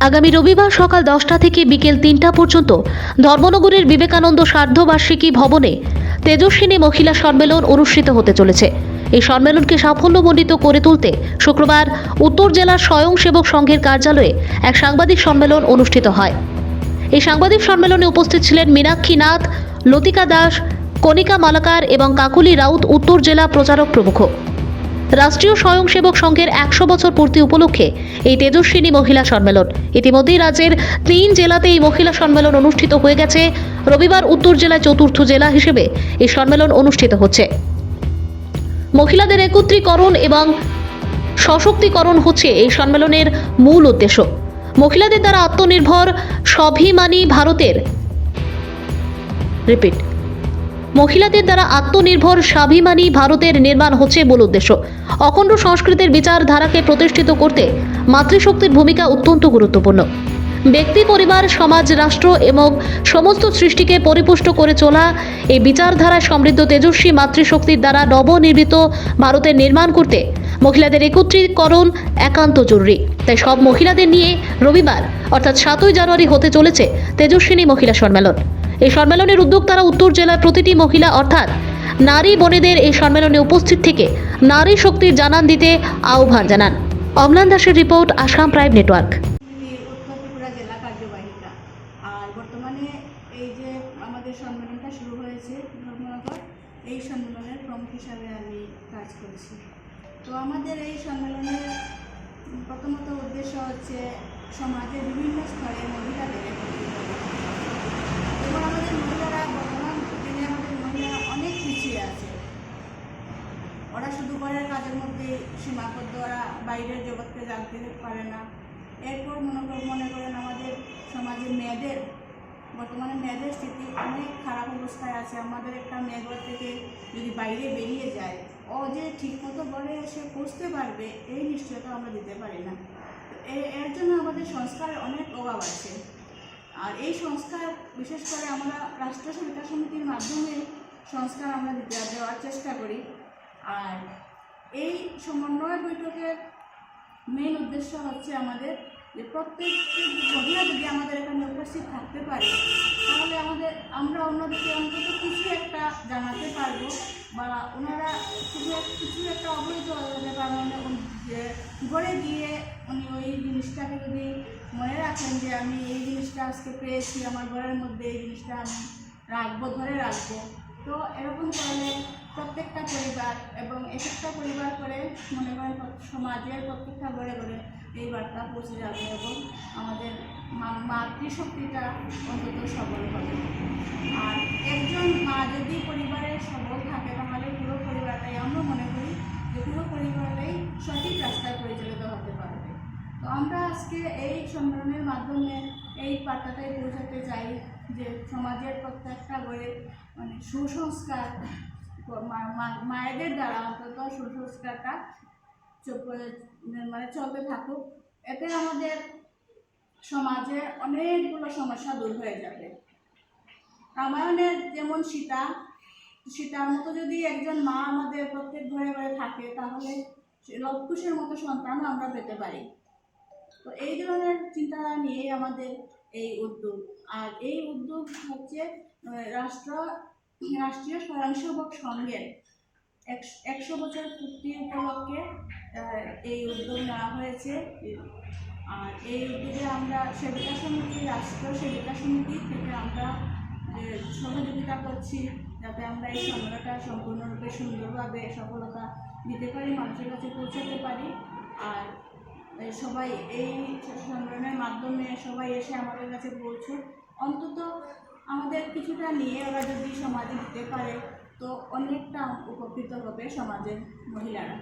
আগামী রবিবার সকাল দশটা থেকে বিকেল তিনটা পর্যন্ত ধর্মনগরের বিবেকানন্দ সার্ধবার্ষিকী ভবনে তেজস্বিনী মহিলা সম্মেলন অনুষ্ঠিত হতে চলেছে। এই সম্মেলনকে সাফল্যমণ্ডিত করে তুলতে শুক্রবার উত্তর জেলার স্বয়ংসেবক সংঘের কার্যালয়ে এক সাংবাদিক সম্মেলন অনুষ্ঠিত হয়। এই সাংবাদিক সম্মেলনে উপস্থিত ছিলেন মীনাক্ষী নাথ, লতিকা দাস, কণিকা মালাকার এবং কাকুলি রাউত, উত্তর জেলা প্রচারক প্রমুখ। রাষ্ট্রীয় স্বয়ংসেবক সংঘের একশো বছর পূর্তি উপলক্ষে এই তেজস্বিনী মহিলা সম্মেলন। ইতিমধ্যেই রাজ্যের তিন জেলাতে এই মহিলা সম্মেলন অনুষ্ঠিত হয়ে গেছে। রবিবার উত্তর জেলায় চতুর্থ জেলা হিসেবে এই সম্মেলন অনুষ্ঠিত হচ্ছে। মহিলাদের একত্রীকরণ এবং সশক্তিকরণ হচ্ছে এই সম্মেলনের মূল উদ্দেশ্য। মহিলাদের দ্বারা আত্মনির্ভর, স্বাভিমানী ভারতের। রিপিট। মহিলাদের দ্বারা আত্মনির্ভর স্বাভিমানী ভারতের নির্মাণ হচ্ছে মূল উদ্দেশ্য। অখণ্ড সংস্কৃতির বিচারধারাকে প্রতিষ্ঠিত করতে মাতৃশক্তির ভূমিকা অত্যন্ত গুরুত্বপূর্ণ। ব্যক্তি, পরিবার, সমাজ, রাষ্ট্র এবং সমস্ত সৃষ্টিকে পরিপুষ্ট করে চলা এই বিচারধারায় সমৃদ্ধ তেজস্বী মাতৃশক্তির দ্বারা নবনির্মিত ভারতের নির্মাণ করতে মহিলাদের একত্রীকরণ একান্ত জরুরি। তাই সব মহিলাদের নিয়ে রবিবার, অর্থাৎ সাতই জানুয়ারি হতে চলেছে তেজস্বিনী মহিলা সম্মেলন। এই সম্মেলনের উদ্যোক্তারা উত্তর জেলার প্রতিটি মহিলা, অর্থাৎ নারী বোনেদের এই সম্মেলনে উপস্থিত থেকে নারী শক্তির জানান দিতে আহ্বান জানান। অমলান দাসের রিপোর্ট, আসাম প্রাইম নেটওয়ার্ক। এই সম্মেলনের প্রমুখ হিসাবে আমি কাজ করছি। তো আমাদের এই সম্মেলনের প্রথমত উদ্দেশ্য হচ্ছে সমাজের বিভিন্ন স্তরে মহিলাদের একত্রিত করা। এবং আমাদের মহিলারা বর্তমান দিনে আমাদের মহিলারা অনেক পিছিয়ে আছে ওরা শুধু ঘরের কাজের মধ্যে সীমাবদ্ধ ওরা বাইরের জগৎকে জানতে পারে না। এরপর মনে মনে করেন আমাদের সমাজে মেয়েদের, বর্তমানে মেয়েদের স্থিতি অনেক খারাপ অবস্থায় আছে। আমাদের একটা মেয়ে ঘর থেকে যদি বাইরে বেরিয়ে যায়, ও যে ঠিকমতো বলে সে পৌঁছতে পারবে, এই নিশ্চয়তা আমরা দিতে পারি না। এর জন্য আমাদের সংস্কারের অনেক অভাব আছে। আর এই সংস্কার, বিশেষ করে আমরা রাষ্ট্র সমিতির মাধ্যমে সংস্কার আমরা দেওয়ার চেষ্টা করি। আর এই সমন্বয় বৈঠকের মেন উদ্দেশ্য হচ্ছে আমাদের যে প্রত্যেকটি মহিলা যদি আমাদের এখানে উপস্থিত থাকতে পারে, তাহলে আমাদের, আমরা অন্যদিকে অন্তত কিছু একটা জানাতে পারব বা ওনারা কিছু কিছু একটা অবহিত হতে পারবেন যে ঘরে গিয়ে উনি ওই জিনিসটাকে যদি মনে রাখেন যে আমি এই জিনিসটা আজকে পেয়েছি, আমার ঘরের মধ্যে এই জিনিসটা আমি রাখব, ধরে রাখব, তো এরকম করলে প্রত্যেকটা পরিবার এবং এক একটা পরিবার করে মনে করেন সমাজের প্রত্যেকটা ঘরে ঘরে এই বার্তা পৌঁছে যাবে এবং আমাদের মাতৃশক্তিটা অন্তত সবল হবে। আর একজন মা যদি পরিবারে সবল থাকে, তাহলে পুরো পরিবারটাই আমরা মনে করি যে পুরো পরিবারটাই সঠিক রাস্তায় পরিচালিত হতে পারবে। তো আমরা আজকে এই সম্মেলনের মাধ্যমে এই বার্তাটাই পৌঁছাতে চাই যে সমাজের প্রত্যেকটা ঘরে মানে সুসংস্কার মায়েদের দ্বারা অন্তত সুসংস্কারটা মানে চলতে থাকুক। এতে আমাদের সমাজে অনেকগুলো সমস্যা দূর হয়ে যাবে। রামায়ণের যেমন সীতা, সীতার মতো যদি একজন মা আমাদের প্রত্যেক ঘরে ঘরে থাকে, তাহলে লবকুশের মতো সন্তান আমরা পেতে পারি। তো এই ধরনের চিন্তাধারা নিয়েই আমাদের এই উদ্যোগ। আর এই উদ্যোগ হচ্ছে রাষ্ট্র রাষ্ট্রীয় স্বয়ংসেবক সংঘের একশ- বছর পূর্তি উপলক্ষে এই উদ্যোগ নেওয়া হয়েছে। আর এই উদ্যোগে আমরা সেবিকা সমিতি রাষ্ট্র সেবিকা সমিতি থেকে আমরা সহযোগিতা করছি যাতে আমরা এই সংগ্রহটা সম্পূর্ণরূপে সুন্দরভাবে সফলতা দিতে পারি, মানুষের কাছে পৌঁছাতে পারি। আর সবাই এই সম্মেলনের মাধ্যমে সবাই এসে আমাদের কাছে পৌঁছুক। অন্তত আমাদের কিছুটা নিয়ে ওরা যদি সমাজে দিতে পারে তো অনেকটা উপকৃত হবে সমাজের মহিলারা।